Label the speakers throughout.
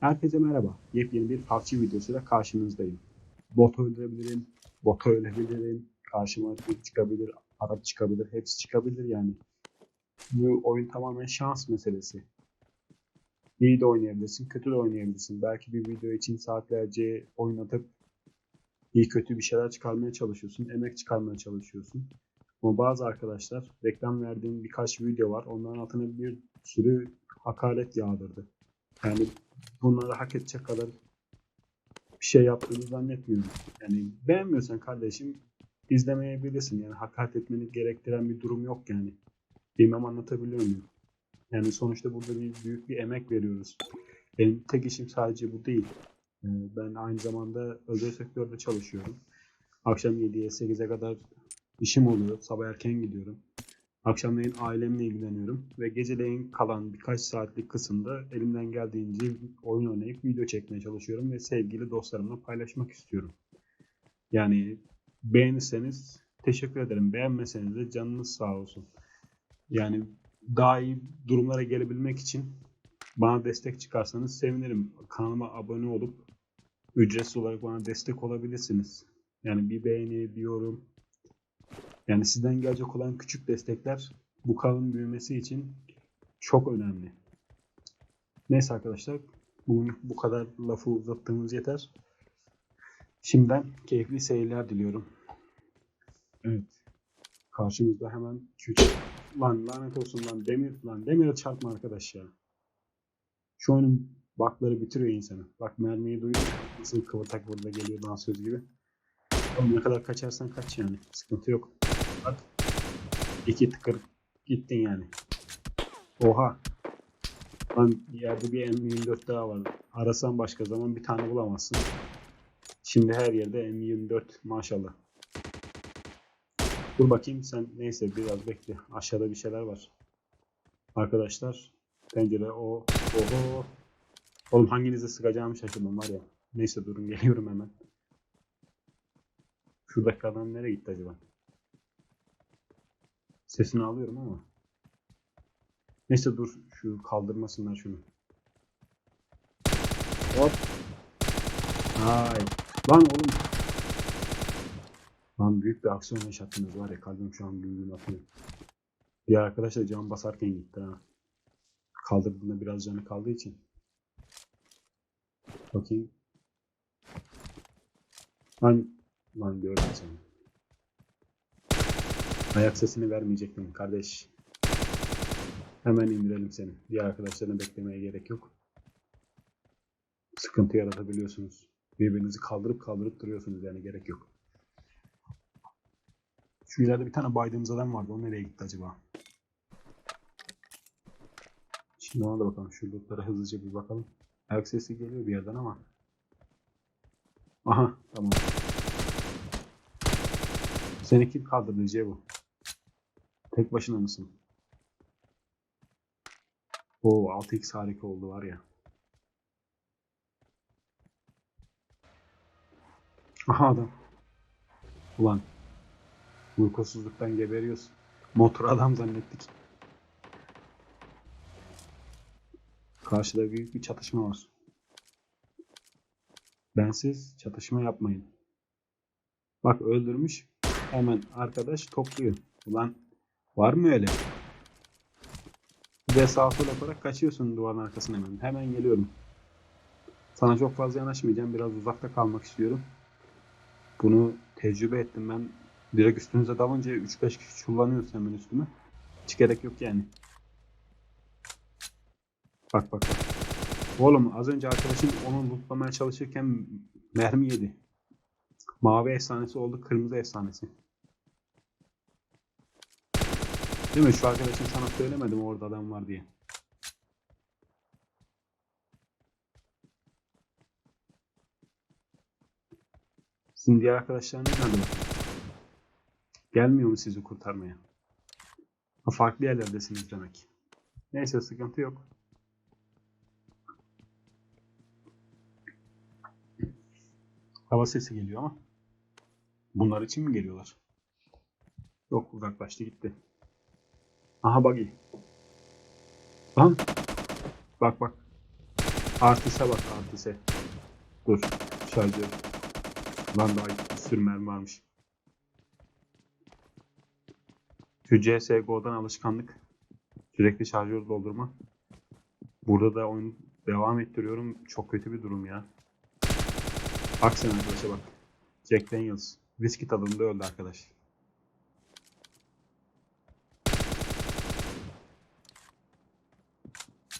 Speaker 1: Herkese merhaba. Yepyeni bir PUBG videosuyla karşınızdayım. Bot öldürebilirim, bot ölebilirim, karşıma Türk çıkabilir, Arap çıkabilir, hepsi çıkabilir yani. Bu oyun tamamen şans meselesi. İyi de oynayabilirsin, kötü de oynayabilirsin. Belki bir video için saatlerce oynatıp iyi kötü bir şeyler çıkarmaya çalışıyorsun, emek çıkarmaya çalışıyorsun. Ama bazı arkadaşlar reklam verdiğim birkaç video var. Onların altına bir sürü hakaret yağdırdı. Yani bunları hak edecek kadar bir şey yaptığını zannetmiyorum. Yani beğenmiyorsan kardeşim izlemeyebilirsin. Yani hakaret etmeni gerektiren bir durum yok yani. Bilmem anlatabiliyor muyum? Yani sonuçta burada bir büyük bir emek veriyoruz. Benim tek işim sadece bu değil. Ee, Ben aynı zamanda özel sektörde çalışıyorum. Akşam 7'ye 8'e kadar işim oluyor. Sabah erken gidiyorum. Akşamleyin ailemle ilgileniyorum ve geceleyin kalan birkaç saatlik kısımda elimden geldiğince oyun oynayıp video çekmeye çalışıyorum ve sevgili dostlarımla paylaşmak istiyorum. Yani beğenirseniz teşekkür ederim. Beğenmeseniz de canınız sağ olsun. Yani daha iyi durumlara gelebilmek için bana destek çıkarsanız sevinirim. Kanalıma abone olup ücretsiz olarak bana destek olabilirsiniz. Yani bir beğeni, bir yorum, yani sizden gelecek olan küçük destekler bu kanalın büyümesi için çok önemli. Neyse arkadaşlar, bugün bu kadar lafı uzattığımız yeter. Şimdiden keyifli seyirler diliyorum. Evet. Karşımızda hemen küçük. Lan lanet olsun lan demir lan demire çarpma arkadaş ya. Şu oyunun bakları bitiriyor insanı. Bak mermiyi duyuyor. Nasıl kıvırtak burada geliyor dansöz gibi. Oğlum ne kadar kaçarsan kaç yani. Sıkıntı yok. Bak. İki tıkır gittin yani. Oha. Lan yerde bir M24 daha var. Arasan başka zaman bir tane bulamazsın. Şimdi her yerde M24 maşallah. Dur bakayım sen neyse biraz bekle. Aşağıda bir şeyler var. Arkadaşlar pencere o oho. Oğlum hanginize sıkacağımı şaşırdım var ya. Neyse durun geliyorum hemen. Şuradaki adam nereye gitti acaba? Sesini alıyorum ama. Neyse dur şu kaldırmasınlar şunu. Hop. Ay. Lan oğlum. Lan büyük bir aksiyon yaşattınız var ya kalbim şu an güm güm atıyor. Bir arkadaş da can basarken gitti ha. Kaldırdığında biraz canı kaldığı için. Bakayım. Lan, lan gördüm seni. Ayak sesini vermeyecektim kardeş. Hemen indirelim seni. Diğer arkadaşlarını beklemeye gerek yok. Sıkıntı yaratabiliyorsunuz. Birbirinizi kaldırıp kaldırıp duruyorsunuz yani gerek yok. Şu ileride bir tane baydığımız adam vardı. O nereye gitti acaba? Şimdi ona da bakalım. Şu lootlara hızlıca bir bakalım. Ayak sesi geliyor bir yerden ama. Aha tamam. Seni kim kaldırdı bu? Tek başına mısın? Oo 6x harika oldu var ya. Aha adam. Ulan. Uykusuzluktan geberiyoruz. Motor adam zannettik. Karşıda büyük bir çatışma var. Bensiz çatışma yapmayın. Bak öldürmüş. Hemen arkadaş topluyor. Ulan var mı öyle? Bir de sağ sol kaçıyorsun duvarın arkasına hemen. Hemen geliyorum. Sana çok fazla yanaşmayacağım. Biraz uzakta kalmak istiyorum. Bunu tecrübe ettim ben. Direkt üstünüze dalınca 3-5 kişi çullanıyorsun hemen üstüme. Hiç gerek yok yani. Bak bak. Oğlum az önce arkadaşım onu lootlamaya çalışırken mermi yedi. Mavi efsanesi oldu kırmızı efsanesi. Değil mi? Şu arkadaşım sana söylemedim orada adam var diye. Sizin diğer arkadaşlarınız nerede? Gelmiyor mu sizi kurtarmaya? Ha, farklı yerlerdesiniz demek. Neyse sıkıntı yok. Hava sesi geliyor ama. Bunlar için mi geliyorlar? Yok uzaklaştı gitti. Aha buggy. Lan. Bak bak. Artise bak artise. Dur. Şarjör. Lan daha bir sürü mermi varmış. Şu CSGO'dan alışkanlık. Sürekli şarjör doldurma. Burada da oyun devam ettiriyorum. Çok kötü bir durum ya. Bak sen arkadaşa bak. Jack Daniels. Viski tadında öldü arkadaş.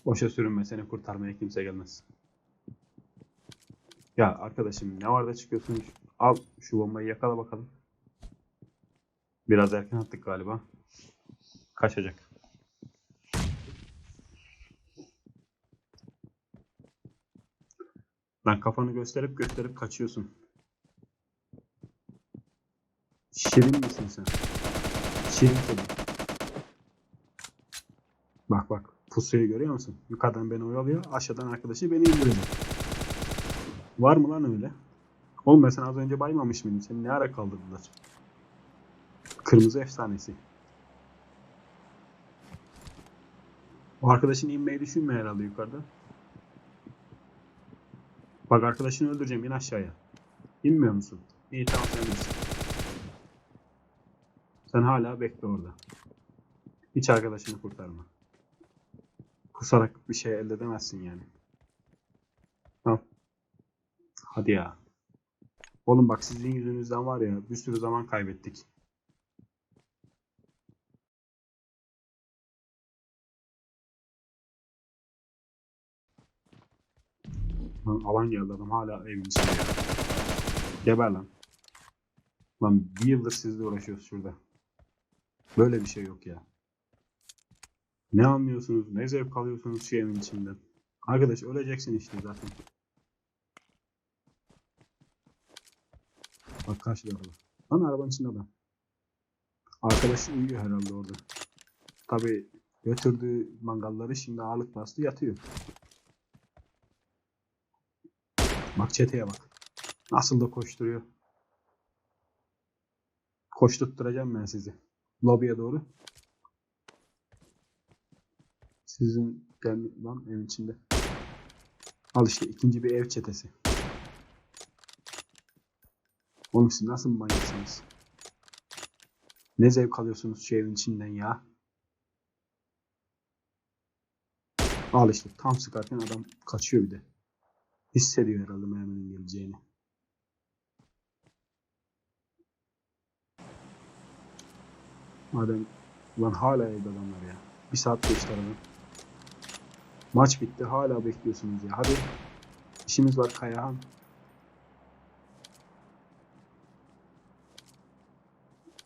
Speaker 1: Boşa sürünme seni kurtarmaya kimse gelmez. Ya arkadaşım ne var da çıkıyorsun? Al şu bombayı yakala bakalım. Biraz erken attık galiba. Kaçacak. Lan kafanı gösterip gösterip kaçıyorsun. Şirin misin sen? Şirin kedi. Bak bak. Pusuyu görüyor musun? Yukarıdan beni oyalıyor. Aşağıdan arkadaşı beni indirecek. Var mı lan öyle? Oğlum ben sana az önce baymamış mıydım? Seni ne ara kaldırdılar? Kırmızı efsanesi. O arkadaşın inmeyi düşünmüyor herhalde yukarıda. Bak arkadaşını öldüreceğim. in aşağıya. İnmiyor musun? İyi tamam sen bilirsin. Sen hala bekle orada. Hiç arkadaşını kurtarma. Kusarak bir şey elde edemezsin yani. Tamam. Hadi ya. Oğlum bak sizin yüzünüzden var ya bir sürü zaman kaybettik. Lan alan adam hala evin içinde ya. Geber lan. Lan bir yıldır sizle uğraşıyoruz şurada. Böyle bir şey yok ya. Ne anlıyorsunuz? Ne zevk alıyorsunuz şu evin içinden? Arkadaş öleceksin işte zaten. Bak karşıda araba. Lan arabanın içinde adam. Arkadaş uyuyor herhalde orada. Tabi götürdüğü mangalları şimdi ağırlık bastı yatıyor. Bak çeteye bak. Nasıl da koşturuyor. Koşturtturacağım ben sizi. Lobiye doğru. Sizin gel lan evin içinde. Al işte ikinci bir ev çetesi. Oğlum siz nasıl manyaksınız? Ne zevk alıyorsunuz şu evin içinden ya? Al işte tam sıkarken adam kaçıyor bir de. Hissediyor herhalde merminin geleceğini. Madem lan hala evde adamlar ya. Bir saat geçti aradan. Maç bitti hala bekliyorsunuz ya. Hadi. İşimiz var Kayahan.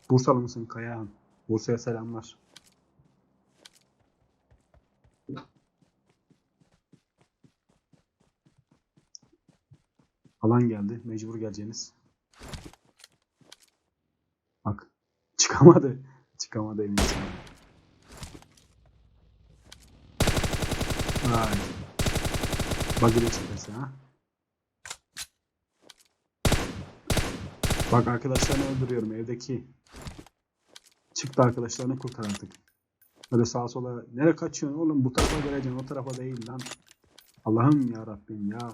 Speaker 1: Bursalı mısın Kayahan? Bursa'ya selamlar. Mecbur geleceğiniz. Bak. Çıkamadı. Çıkamadı evin içinden. Vay. Bagire çıkarsa ha. Bak arkadaşlarını öldürüyorum evdeki. Çıktı arkadaşlarını kurtar artık. Böyle sağa sola. Nereye kaçıyorsun oğlum? Bu tarafa geleceksin o tarafa değil lan. Allah'ım ya Rabbim ya.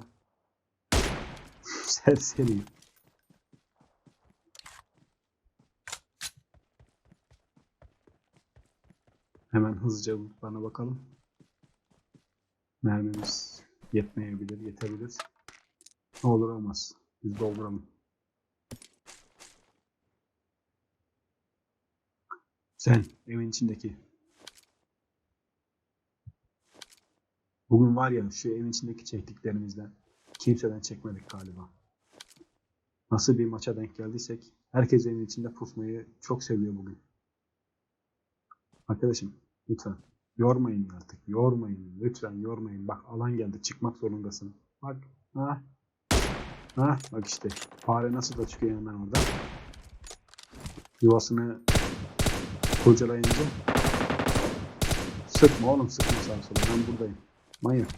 Speaker 1: Serseri. Hemen hızlıca bana bakalım. Mermimiz yetmeyebilir, yetebilir. Ne olur olmaz. Biz dolduralım. Sen evin içindeki. Bugün var ya şu evin içindeki çektiklerimizden kimseden çekmedik galiba. Nasıl bir maça denk geldiysek herkes evin içinde pusmayı çok seviyor bugün. Arkadaşım lütfen yormayın artık. Yormayın. Lütfen yormayın. Bak alan geldi. Çıkmak zorundasın. Bak. Ha. Ha. Bak işte. Fare nasıl da çıkıyor hemen orada. Yuvasını kurcalayınca Sıkma oğlum sıkma sağa sola. Ben buradayım. Manyak.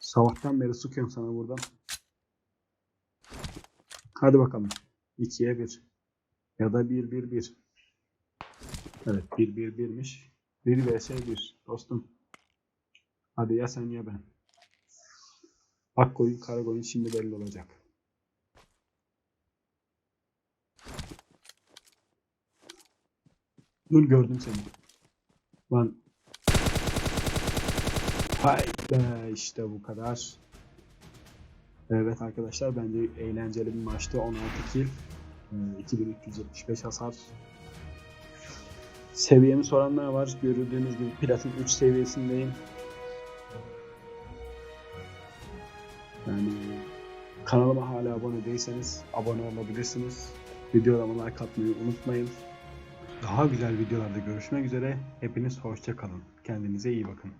Speaker 1: Sabahtan beri sıkıyorum sana buradan. Hadi bakalım. 2'ye 1. Ya da 1 1 1. Evet 1 1 1'miş. 1 vs 1 dostum. Hadi ya sen ya ben. Ak koyun kara koyun şimdi belli olacak. Dur gördüm seni. Lan. Hayda işte bu kadar. Evet arkadaşlar bence eğlenceli bir maçtı. 16 kill. e, 2375 hasar. Seviyemi soranlar var. Gördüğünüz gibi platin 3 seviyesindeyim. Yani kanalıma hala abone değilseniz abone olabilirsiniz. Videolarıma like atmayı unutmayın. Daha güzel videolarda görüşmek üzere. Hepiniz hoşça kalın. Kendinize iyi bakın.